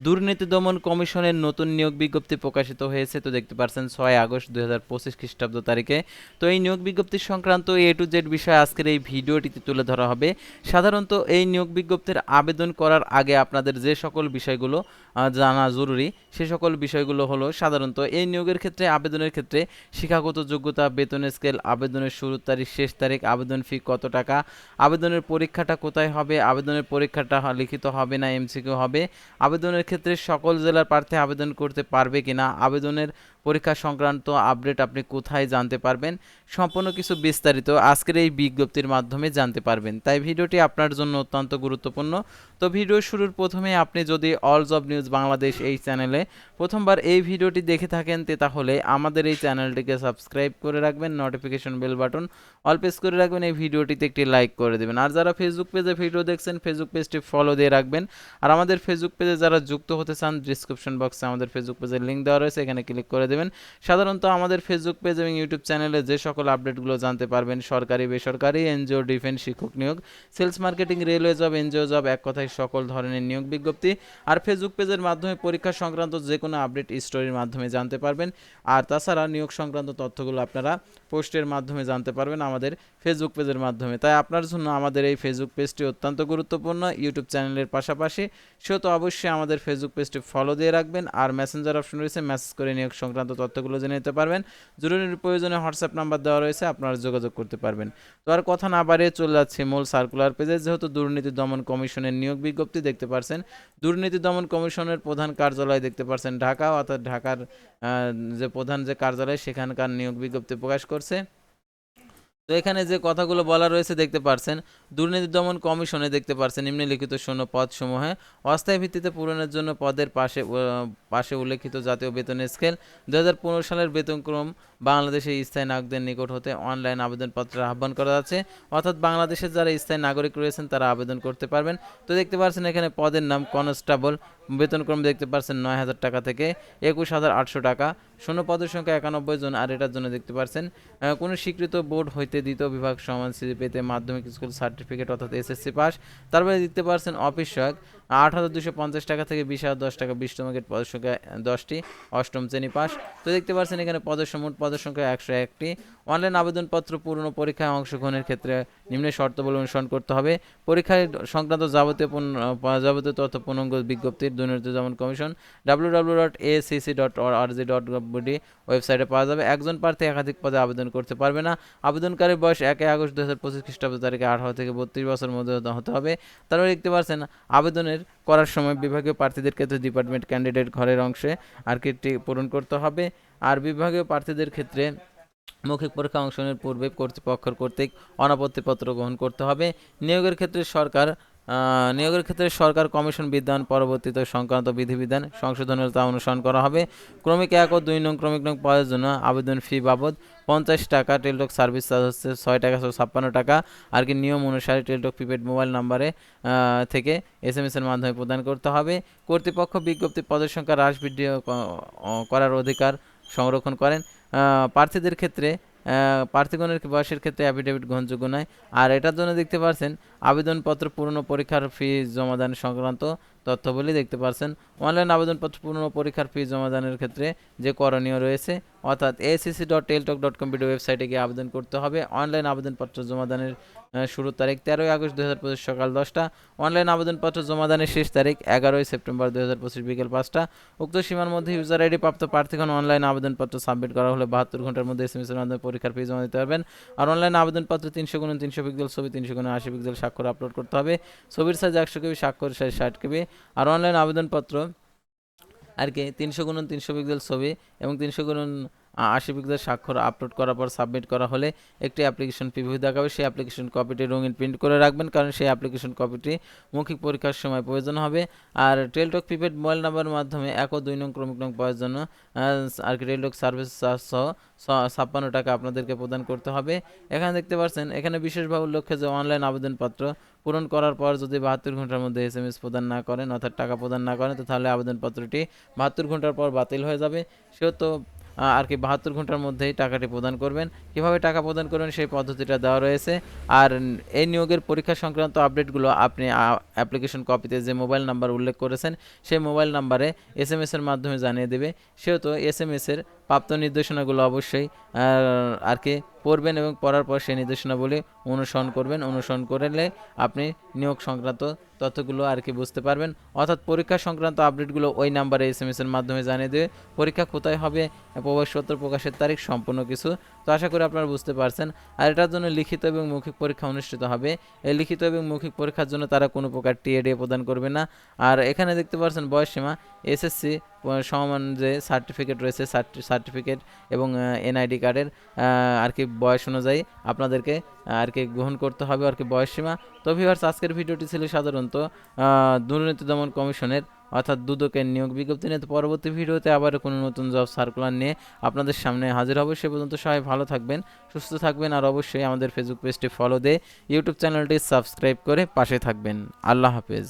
দুর্নীতি দমন কমিশনের নতুন নিয়োগ বিজ্ঞপ্তি প্রকাশিত হয়েছে, তো দেখতে পারছেন ছয় আগস্ট দুই হাজার পঁচিশ খ্রিস্টাব্দ তারিখে। তো এই নিয়োগ বিজ্ঞপ্তি সংক্রান্ত এ টু জেড বিষয় আজকের এই ভিডিওটিতে তুলে ধরা হবে। সাধারণত এই নিয়োগ বিজ্ঞপ্তির আবেদন করার আগে আপনাদের যে সকল বিষয়গুলো জানা জরুরি, সে সকল বিষয়গুলো হলো সাধারণত এই নিয়োগের ক্ষেত্রে, আবেদনের ক্ষেত্রে শিক্ষাগত যোগ্যতা বেতনের স্কেল, আবেদনের শুরুর তারিখ, শেষ তারিখ, আবেদন ফি কত টাকা, আবেদনের পরীক্ষাটা কোথায় হবে, আবেদনের পরীক্ষাটা লিখিত হবে না এমসিকিউ হবে, আবেদনের ক্ষেত্রে সকল জেলার প্রার্থী আবেদন করতে পারবে কিনা? আবেদনের পরীক্ষা সংক্রান্ত আপডেট আপনি কোথায় জানতে পারবেন, সম্পূর্ণ কিছু বিস্তারিত আজকের এই বিজ্ঞপ্তির মাধ্যমে জানতে পারবেন। তাই ভিডিওটি আপনার জন্য অত্যন্ত গুরুত্বপূর্ণ। তো ভিডিও শুরুর প্রথমে আপনি যদি অল জব নিউজ বাংলাদেশ এই চ্যানেলে প্রথমবার এই ভিডিওটি দেখে থাকেন, তে তাহলে আমাদের এই চ্যানেলটিকে সাবস্ক্রাইব করে রাখবেন notification bell button all press করে রাখবেন, এই ভিডিওটিতে একটি লাইক করে দেবেন। আর যারা ফেসবুক পেজে ভিডিও দেখছেন ফেসবুক পেজটি ফলো দিয়ে রাখবেন। আর আমাদের ফেসবুক পেজে যারা যুক্ত হতে চান ডিসক্রিপশন বক্সে আমাদের ফেসবুক পেজের লিঙ্ক দেওয়া রয়েছে, এখানে ক্লিক করে দেবেন। সাধারণত আমাদের ফেসবুক পেজ এবং ইউটিউব চ্যানেলে যে সকল আপডেটগুলো জানতে পারবেন, সরকারি, বেসরকারি এনজিও ডিফেন্স শিক্ষক নিয়োগ sales marketing railway job NGO job এক কথায় সকল ধরনের নিয়োগ বিজ্ঞপ্তি। আর ফেসবুক পেজের মাধ্যমে পরীক্ষা সংক্রান্ত যে কোনো আপডেট স্টোরির মাধ্যমে জানতে পারবেন। আর তাছাড়া নিয়োগ সংক্রান্ত তথ্যগুলো আপনারা পোস্টের মাধ্যমে জানতে পারবেন আমাদের ফেসবুক পেজের মাধ্যমে। তাই আপনার জন্য আমাদের এই ফেসবুক পেজটি অত্যন্ত গুরুত্বপূর্ণ। ইউটিউব চ্যানেলের পাশাপাশি সে তো অবশ্যই আমাদের ফেসবুক পেজটি ফলো দিয়ে রাখবেন। আর মেসেঞ্জার অপশন রয়েছে মেসেজ করে নিয়োগ সংক্রান্ত তথ্যগুলো জেনে নিতে পারবেন। জরুরি প্রয়োজনে হোয়াটসঅ্যাপ নাম্বার দেওয়া রয়েছে, আপনারা যোগাযোগ করতে পারবেন। তো আর কথা না বাড়িয়ে চলে যাচ্ছে মূল সার্কুলার পেজে যেহেতু দুর্নীতি দমন কমিশনের নিয়োগ বিজ্ঞপ্তি দেখতে পারছেন, দুর্নীতি দমন কমিশনের প্রধান কার্যালয় দেখতে পারছেন ঢাকা। অর্থাৎ ঢাকার যে প্রধান যে কার্যালয়, সেখানকার নিয়োগ বিজ্ঞপ্তি প্রকাশ করছে। তো এখানে যে কথাগুলো বলা রয়েছে দেখতে পারছেন, দুর্নীতি দমন কমিশনে দেখতে পারছেন নিম্নলিখিত শূন্য পদসমূহে অস্থায়ী ভিত্তিতে পূরণের জন্য পদের পাশে পাশে উল্লেখিত জাতীয় বেতন স্কেল দু হাজার পনেরো সালের বেতনক্রম বাংলাদেশের স্থায়ী নাগরিকদের নিকট হতে অনলাইন আবেদনপত্রের আহ্বান করা যাচ্ছে। অর্থাৎ বাংলাদেশের যারা স্থায়ী নাগরিক রয়েছেন তারা আবেদন করতে পারবেন। তো দেখতে পাচ্ছেন এখানে পদের নাম কনস্টেবল বেতনক্রম দেখতে পাচ্ছেন নয় হাজার টাকা থেকে একুশ হাজার আটশো টাকা। শূন্য পদের সংখ্যা একানব্বই জন, আর এটার জন্য দেখতে পাচ্ছেন কোনো স্বীকৃত বোর্ড হইতে দ্বিতীয় বিভাগ সমান সিজি পেতে মাধ্যমিক স্কুল সার্টিফিকেট অর্থাৎ এসএসসি পাস। তারপরে দেখতে পাচ্ছেন অফিস সহায়ক, আট হাজার দুশো পঞ্চাশ টাকা থেকে বিশ হাজার দশ টাকা বিশ টমকেট পদের সংখ্যা দশটি, অষ্টম শ্রেণি পাস। তো দেখতে পাচ্ছেন এখানে পদের মোট পদের সংখ্যা একশো একটি। অনলাইন আবেদনপত্র পূর্ণ পরীক্ষায় অংশগ্রহণের ক্ষেত্রে নিম্ন শর্তাবলী অনুসরণ করতে হবে। পরীক্ষায় সংক্রান্ত যাবতীয় যাবতীয় তথ্য, পূর্ণাঙ্গ বিজ্ঞপ্তির দুর্নীতি দমন commission W W dot ACC dot org dot gov bd ওয়েবসাইটে পাওয়া যাবে। একজন প্রার্থী একাধিক পদে আবেদন করতে পারবে না। আবেদনকারীর বয়স একে আগস্ট দু হাজার পঁচিশ খ্রিস্টাব্দ তারিখে আঠারো থেকে বত্রিশ বছরের মধ্যে হতে- হবে। তারপরে দেখতে পাচ্ছেন, আবেদনের করার সময় বিভাগীয় প্রার্থীদের ক্ষেত্রে ডিপার্টমেন্ট ক্যান্ডিডেট ঘরের অংশে আর কি পূরণ করতে হবে। আর বিভাগীয় প্রার্থীদের ক্ষেত্রে মৌখিক পরীক্ষা অংশগ্রহণের পূর্বে কর্তৃপক্ষ কর্তৃক অনাপত্তিপত্র গ্রহণ করতে হবে। নিয়োগের ক্ষেত্রে সরকার নিয়োগের ক্ষেত্রে সরকার কমিশন বিধান, পরবর্তীতে সংক্রান্ত বিধিবিধান সংশোধনের তা অনুসরণ করা হবে। ক্রমিক এক ও দুই নং ক্রমিক নং পদের জন্য আবেদন ফি বাবদ পঞ্চাশ টাকা টেলটক সার্ভিস চার্জ হচ্ছে ছয় টাকা ছাপ্পান্ন টাকা, আর কি নিয়ম অনুসারে টেলটক প্রিপেড মোবাইল নাম্বারে থেকে এস এম এস এর মাধ্যমে প্রদান করতে হবে। কর্তৃপক্ষ বিজ্ঞপ্তি পদের সংখ্যা হ্রাস বৃদ্ধি করার অধিকার সংরক্ষণ করেন। প্রার্থীদের ক্ষেত্রে প্রার্থীগণের বয়সের ক্ষেত্রে অ্যাফিডেভিট গ্রহণযোগ্য নয়। আর এটার জন্য দেখতে পাচ্ছেন আবেদনপত্র পূর্ণ পরীক্ষার ফি জমাদান সংক্রান্ত তথ্যবলী দেখতে পাচ্ছেন অনলাইন আবেদনপত্র পূর্ণ পরীক্ষার ফি জমাদানের ক্ষেত্রে যে করণীয় রয়েছে, অর্থাৎ ACC dot Teletalk dot computer ওয়েবসাইটে গিয়ে আবেদন করতে হবে। অনলাইন আবেদনপত্র জমাদানের শুরুর তারিখ তেরোই আগস্ট দু হাজার পঁচিশ সকাল দশটা। অনলাইন আবেদনপত্র জমাদানের শেষ তারিখ এগারোই সেপ্টেম্বর দু হাজার পঁচিশ বিকেল পাঁচটা। উক্ত সীমার মধ্যে ইউজার আইডি প্রাপ্ত প্রার্থীগণ অনলাইন আবেদনপত্র সাবমিট করা হলে বাহাত্তর ঘণ্টার মধ্যে এসএমএস এর মাধ্যমে পরীক্ষার ফি জমা দিতে পারবেন। আর অনলাইন আবেদনপত্র তিনশো গুণ তিনশো পিক্সেল ছবি তিনশো গুণ আশি পিক্সেল স্বাক্ষর আপলোড করতে হবে। ছবির সাইজ একশো কেবি স্বাক্ষর সাইজ ষাট কেবি। আর অনলাইন আবেদনপত্র আর কি তিনশো গুণন তিনশো পিক্সেল ছবি এবং তিনশো গুণ আশি পিক্সেল স্বাক্ষর আপলোড করার পর সাবমিট করা হলে একটি অ্যাপ্লিকেশন প্রিভিউ দেখাবে। সেই অ্যাপ্লিকেশন কপিটি রঙিন প্রিন্ট করে রাখবেন, কারণ সেই অ্যাপ্লিকেশন কপিটি মৌখিক পরীক্ষার সময় প্রয়োজন হবে। আর টেলটক প্রিপেড মোবাইল নাম্বারের মাধ্যমে এক ও দুই নং ক্রমিক নং পাওয়ার জন্য আর কি টেলটক সার্ভিস চার্জ সহ ছাপ্পান্ন টাকা আপনাদেরকে প্রদান করতে হবে। এখানে দেখতে পাচ্ছেন, এখানে বিশেষভাবে উল্লেখ্য যে অনলাইন আবেদনপত্র পূরণ করার পর যদি বাহাত্তর ঘণ্টার মধ্যে এস এম এস প্রদান না করেন, অর্থাৎ টাকা প্রদান না করেন, তো তাহলে আবেদনপত্রটি বাহাত্তর ঘণ্টার পর বাতিল হয়ে যাবে। সেহেতু আর কি বাহাত্তর ঘণ্টার মধ্যেই টাকাটি প্রদান করবেন। কীভাবে টাকা প্রদান করবেন সেই পদ্ধতিটা দেওয়া রয়েছে। আর এই নিয়োগের পরীক্ষা সংক্রান্ত আপডেটগুলো আপনি অ্যাপ্লিকেশন কপিতে যে মোবাইল নাম্বার উল্লেখ করেছেন, সেই মোবাইল নাম্বারে এস এম এসের মাধ্যমে জানিয়ে দেবে। সেহেতু এস এম এসের প্রাপ্ত নির্দেশনাগুলো অবশ্যই আর কি পড়বেন এবং পড়ার পর সেই নির্দেশনাবলী অনুসরণ করবেন। অনুসরণ করলে আপনি নিয়োগ সংক্রান্ত তথ্যগুলো আর কি বুঝতে পারবেন। অর্থাৎ পরীক্ষা সংক্রান্ত আপডেটগুলো ওই নাম্বারে এস এম এর মাধ্যমে জানিয়ে দেবে। পরীক্ষা কোথায় হবে, প্রবেশপত্র প্রকাশের তারিখ, সম্পূর্ণ কিছু। তো আশা করি আপনারা বুঝতে পারছেন। আর এটার জন্য লিখিত এবং মৌখিক পরীক্ষা অনুষ্ঠিত হবে। এই লিখিত এবং মৌখিক পরীক্ষার জন্য তারা কোনো প্রকার টিএডি প্রদান করবে না। আর এখানে দেখতে পাচ্ছেন বয়স সীমা এসএসসি সমান যে সার্টিফিকেট রয়েছে সার্টিফিকেট এবং এনআইডি কার্ডের আর কি বয়স অনুযায়ী আপনাদেরকে আর কি গ্রহণ করতে হবে, আর কি বয়স সীমা। তো ভিউয়ার্স আজকের ভিডিওটি ছিল সাধারণত দুর্নীতি দমন কমিশনের, অর্থাৎ দুদকের নিয়োগ বিজ্ঞপ্তি নিয়ে। পরবর্তী ভিডিওতে আবার কোনো নতুন জব সার্কুলার নিয়ে আপনাদের সামনে হাজির হবে। সে পর্যন্ত সবাই ভালো থাকবেন, সুস্থ থাকবেন, আর অবশ্যই আমাদের ফেসবুক পেজটি ফলো দিয়ে ইউটিউব চ্যানেলটি সাবস্ক্রাইব করে পাশে থাকবেন। আল্লাহ হাফেজ।